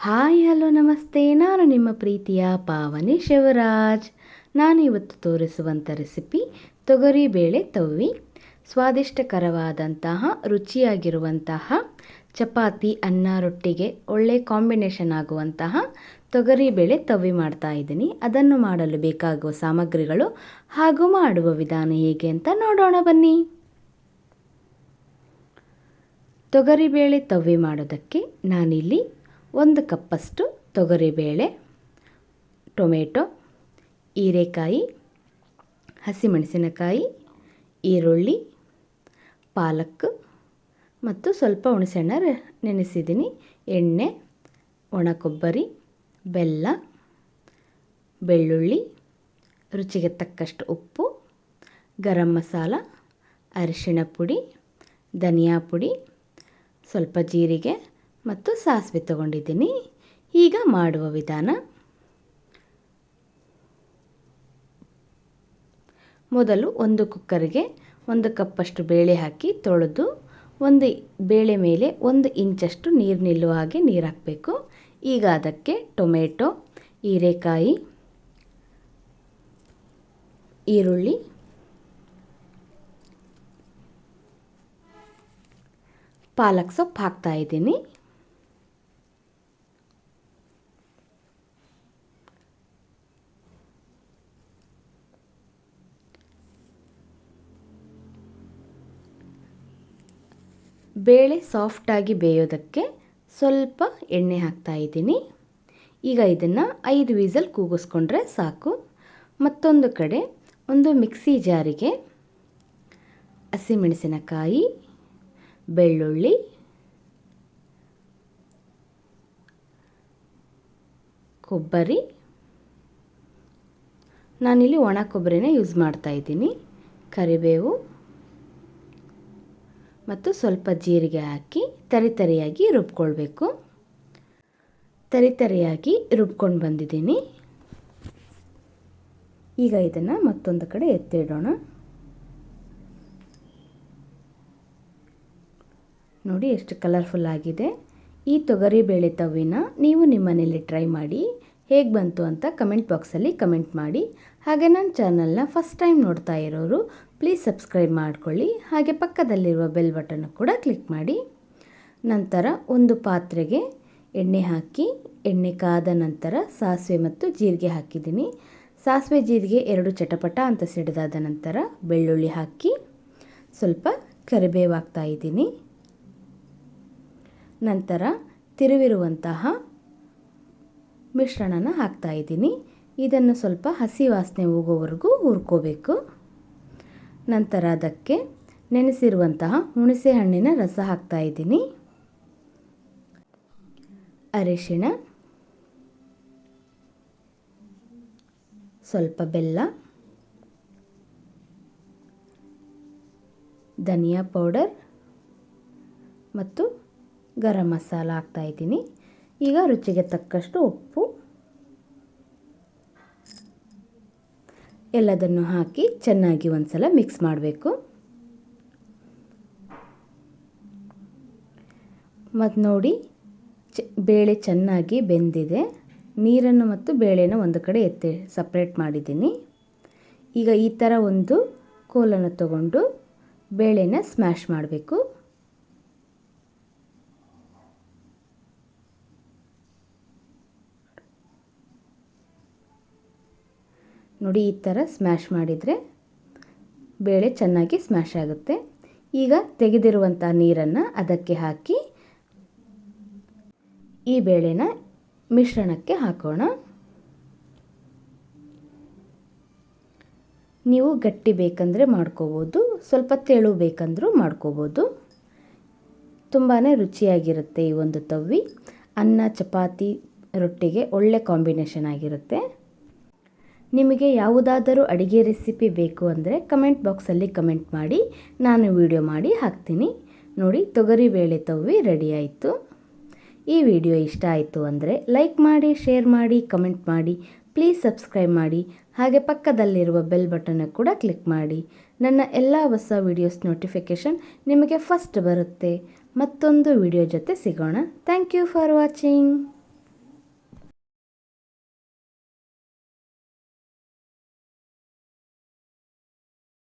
Hi, hello, ನಮಸ್ತೆ. ನಾನು ನಿಮ್ಮ ಪ್ರೀತಿಯ ಪಾವನಿ ಶಿವರಾಜ್. ನಾನು ಇವತ್ತು ತೋರಿಸುವಂಥ ರೆಸಿಪಿ ತೊಗರಿಬೇಳೆ ತವ್ವಿ. ಸ್ವಾದಿಷ್ಟಕರವಾದಂತಹ, ರುಚಿಯಾಗಿರುವಂತಹ, ಚಪಾತಿ, ಅನ್ನ, ರೊಟ್ಟಿಗೆ, ಒಳ್ಳೆ ಕಾಂಬಿನೇಷನ್ ಆಗುವಂತಹ ತೊಗರಿಬೇಳೆ ತವ್ವಿ ಮಾಡ್ತಾ ಇದ್ದೀನಿ. ಅದನ್ನು ಮಾಡಲು ಬೇಕಾಗುವ ಸಾಮಗ್ರಿಗಳು ಹಾಗೂ ಮಾಡುವ ವಿಧಾನ ಹೇಗೆ ಅಂತ ನೋಡೋಣ ಬನ್ನಿ. ತೊಗರಿಬೇಳೆ ತವ್ವಿ ಮಾಡೋದಕ್ಕೆ ನಾನಿಲ್ಲಿ ಒಂದು ಕಪ್ಪಷ್ಟು ತೊಗರಿಬೇಳೆ, ಟೊಮೆಟೊ, ಹೀರೆಕಾಯಿ, ಹಸಿಮೆಣಸಿನಕಾಯಿ, ಈರುಳ್ಳಿ, ಪಾಲಕ್ ಮತ್ತು ಸ್ವಲ್ಪ ಹುಣಸೆಹಣ್ಣ ನೆನೆಸಿದ್ದೀನಿ. ಎಣ್ಣೆ ಒಣ ಕೊಬ್ಬರಿ ಬೆಲ್ಲ, ಬೆಳ್ಳುಳ್ಳಿ, ರುಚಿಗೆ ತಕ್ಕಷ್ಟು ಉಪ್ಪು, ಗರಂ ಮಸಾಲ, ಅರಿಶಿಣ ಪುಡಿ, ಧನಿಯಾ ಪುಡಿ, ಸ್ವಲ್ಪ ಜೀರಿಗೆ ಮತ್ತು ಸಾಸಿವೆ ತಗೊಂಡಿದ್ದೀನಿ. ಈಗ ಮಾಡುವ ವಿಧಾನ. ಮೊದಲು ಒಂದು ಕುಕ್ಕರ್ಗೆ ಒಂದು ಕಪ್ಪಷ್ಟು ಬೇಳೆ ಹಾಕಿ ತೊಳೆದು, ಒಂದು ಬೇಳೆ ಮೇಲೆ ಒಂದು ಇಂಚಷ್ಟು ನೀರು ನಿಲ್ಲುವ ಹಾಗೆ ನೀರು ಹಾಕಬೇಕು. ಈಗ ಅದಕ್ಕೆ ಟೊಮೆಟೊ, ಹೀರೆಕಾಯಿ, ಈರುಳ್ಳಿ, ಪಾಲಕ್ ಸೊಪ್ಪು ಹಾಕ್ತಾ ಇದ್ದೀನಿ. ಬೇಳೆ ಸಾಫ್ಟಾಗಿ ಬೇಯೋದಕ್ಕೆ ಸ್ವಲ್ಪ ಎಣ್ಣೆ ಹಾಕ್ತಾ ಇದ್ದೀನಿ. ಈಗ ಇದನ್ನು ಐದು ವೀಸಲ್ ಕೂಗಿಸ್ಕೊಂಡ್ರೆ ಸಾಕು. ಮತ್ತೊಂದು ಕಡೆ ಒಂದು ಮಿಕ್ಸಿ ಜಾರಿಗೆ ಹಸಿಮೆಣಸಿನಕಾಯಿ ಬೆಳ್ಳುಳ್ಳಿ, ಕೊಬ್ಬರಿ. ನಾನಿಲ್ಲಿ ಒಣ ಕೊಬ್ಬರಿನೇ ಯೂಸ್ ಮಾಡ್ತಾ ಇದ್ದೀನಿ. ಕರಿಬೇವು. ಮತ್ತು ಸ್ವಲ್ಪ ಜೀರಿಗೆ ಹಾಕಿ ತರಿತರಿಯಾಗಿ ರುಬ್ಕೊಳ್ಬೇಕು. ತರಿತರಿಯಾಗಿ ರುಬ್ಕೊಂಡು ಬಂದಿದ್ದೀನಿ. ಈಗ ಇದನ್ನು ಮತ್ತೊಂದು ಕಡೆ ಎತ್ತಿಡೋಣ. ನೋಡಿ ಎಷ್ಟು ಕಲರ್ಫುಲ್ ಆಗಿದೆ. ಈ ತೊಗರಿ ಬೇಳೆ ತವಿನ ನೀವು ನಿಮ್ಮನೇಲಿ ಟ್ರೈ ಮಾಡಿ. ಹೇಗೆ ಬಂತು ಅಂತ ಕಮೆಂಟ್ ಬಾಕ್ಸಲ್ಲಿ ಕಮೆಂಟ್ ಮಾಡಿ. ಹಾಗೆ ನನ್ನ ಚಾನಲ್ನ ಫಸ್ಟ್ ಟೈಮ್ ನೋಡ್ತಾ ಇರೋರು ಪ್ಲೀಸ್ ಸಬ್ಸ್ಕ್ರೈಬ್ ಮಾಡಿಕೊಳ್ಳಿ. ಹಾಗೆ ಪಕ್ಕದಲ್ಲಿರುವ ಬೆಲ್ ಬಟನ್ ಕೂಡ ಕ್ಲಿಕ್ ಮಾಡಿ. ನಂತರ ಒಂದು ಪಾತ್ರೆಗೆ ಎಣ್ಣೆ ಹಾಕಿ, ಎಣ್ಣೆ ಕಾದ ನಂತರ ಸಾಸಿವೆ ಮತ್ತು ಜೀರಿಗೆ ಹಾಕಿದ್ದೀನಿ. ಸಾಸಿವೆ, ಜೀರಿಗೆ ಎರಡು ಚಟಪಟ ಅಂತ ಸಿಡಿದಾದ ನಂತರ ಬೆಳ್ಳುಳ್ಳಿ ಹಾಕಿ ಸ್ವಲ್ಪ ಕರಿಬೇವು ಇದ್ದೀನಿ. ನಂತರ ತಿರುವಿರುವಂತಹ ಮಿಶ್ರಣನ ಹಾಕ್ತಾ ಇದ್ದೀನಿ. ಇದನ್ನು ಸ್ವಲ್ಪ ಹಸಿ ವಾಸನೆ ಹೋಗೋವರೆಗೂ ಹುರ್ಕೋಬೇಕು. ನಂತರ ಅದಕ್ಕೆ ನೆನೆಸಿರುವಂತಹ ಹುಣಸೆ ಹಣ್ಣಿನ ರಸ ಹಾಕ್ತಾ ಇದ್ದೀನಿ. ಅರಿಶಿಣ, ಸ್ವಲ್ಪ ಬೆಲ್ಲ, ಧನಿಯಾ ಪೌಡರ್ ಮತ್ತು ಗರಂ ಮಸಾಲ ಹಾಕ್ತಾ ಇದ್ದೀನಿ. ಈಗ ರುಚಿಗೆ ತಕ್ಕಷ್ಟು ಉಪ್ಪು ಎಲ್ಲದನ್ನು ಹಾಕಿ ಚೆನ್ನಾಗಿ ಒಂದ್ಸಲ ಮಿಕ್ಸ್ ಮಾಡಬೇಕು. ಮತ್ತು ನೋಡಿ, ಚ, ಬೇಳೆ ಚೆನ್ನಾಗಿ ಬೆಂದಿದೆ. ನೀರನ್ನು ಮತ್ತು ಬೇಳೆನ ಒಂದು ಕಡೆ ಎತ್ತಿ ಸಪ್ರೇಟ್ ಮಾಡಿದ್ದೀನಿ. ಈಗ ಈ ಥರ ಒಂದು ಕೋಲನ್ನು ತಗೊಂಡು ಬೇಳೆನ ಸ್ಮ್ಯಾಶ್ ಮಾಡಬೇಕು. ನೋಡಿ ಈ ಥರ ಸ್ಮ್ಯಾಶ್ ಮಾಡಿದರೆ ಬೇಳೆ ಚೆನ್ನಾಗಿ ಸ್ಮ್ಯಾಶ್ ಆಗುತ್ತೆ. ಈಗ ತೆಗೆದಿರುವಂಥ ನೀರನ್ನು ಅದಕ್ಕೆ ಹಾಕಿ ಈ ಬೇಳೆನ ಮಿಶ್ರಣಕ್ಕೆ ಹಾಕೋಣ. ನೀವು ಗಟ್ಟಿ ಬೇಕಂದರೆ ಮಾಡ್ಕೋಬೋದು, ಸ್ವಲ್ಪ ತೆಳು ಬೇಕಂದರೂ ಮಾಡ್ಕೋಬೋದು. ತುಂಬಾ ರುಚಿಯಾಗಿರುತ್ತೆ ಈ ಒಂದು ತವ್ವಿ. ಅನ್ನ, ಚಪಾತಿ, ರೊಟ್ಟಿಗೆ ಒಳ್ಳೆ ಕಾಂಬಿನೇಷನ್ ಆಗಿರುತ್ತೆ. ನಿಮಗೆ ಯಾವುದಾದರೂ ಅಡುಗೆ ರೆಸಿಪಿ ಬೇಕು ಅಂದರೆ ಕಮೆಂಟ್ ಬಾಕ್ಸಲ್ಲಿ ಕಮೆಂಟ್ ಮಾಡಿ, ನಾನು ವಿಡಿಯೋ ಮಾಡಿ ಹಾಕ್ತೀನಿ. ನೋಡಿ, ತೊಗರಿ ಬೇಳೆ ತವ್ವಿ ರೆಡಿ ಆಯಿತು. ಈ ವಿಡಿಯೋ ಇಷ್ಟ ಆಯಿತು ಅಂದರೆ ಲೈಕ್ ಮಾಡಿ, ಶೇರ್ ಮಾಡಿ, ಕಮೆಂಟ್ ಮಾಡಿ, ಪ್ಲೀಸ್ ಸಬ್ಸ್ಕ್ರೈಬ್ ಮಾಡಿ, ಹಾಗೆ ಪಕ್ಕದಲ್ಲಿರುವ ಬೆಲ್ ಬಟನ್ನ ಕೂಡ ಕ್ಲಿಕ್ ಮಾಡಿ. ನನ್ನ ಎಲ್ಲ ಹೊಸ ವಿಡಿಯೋಸ್ ನೋಟಿಫಿಕೇಷನ್ ನಿಮಗೆ ಫಸ್ಟ್ ಬರುತ್ತೆ. ಮತ್ತೊಂದು ವಿಡಿಯೋ ಜೊತೆ ಸಿಗೋಣ. Thank you for watching.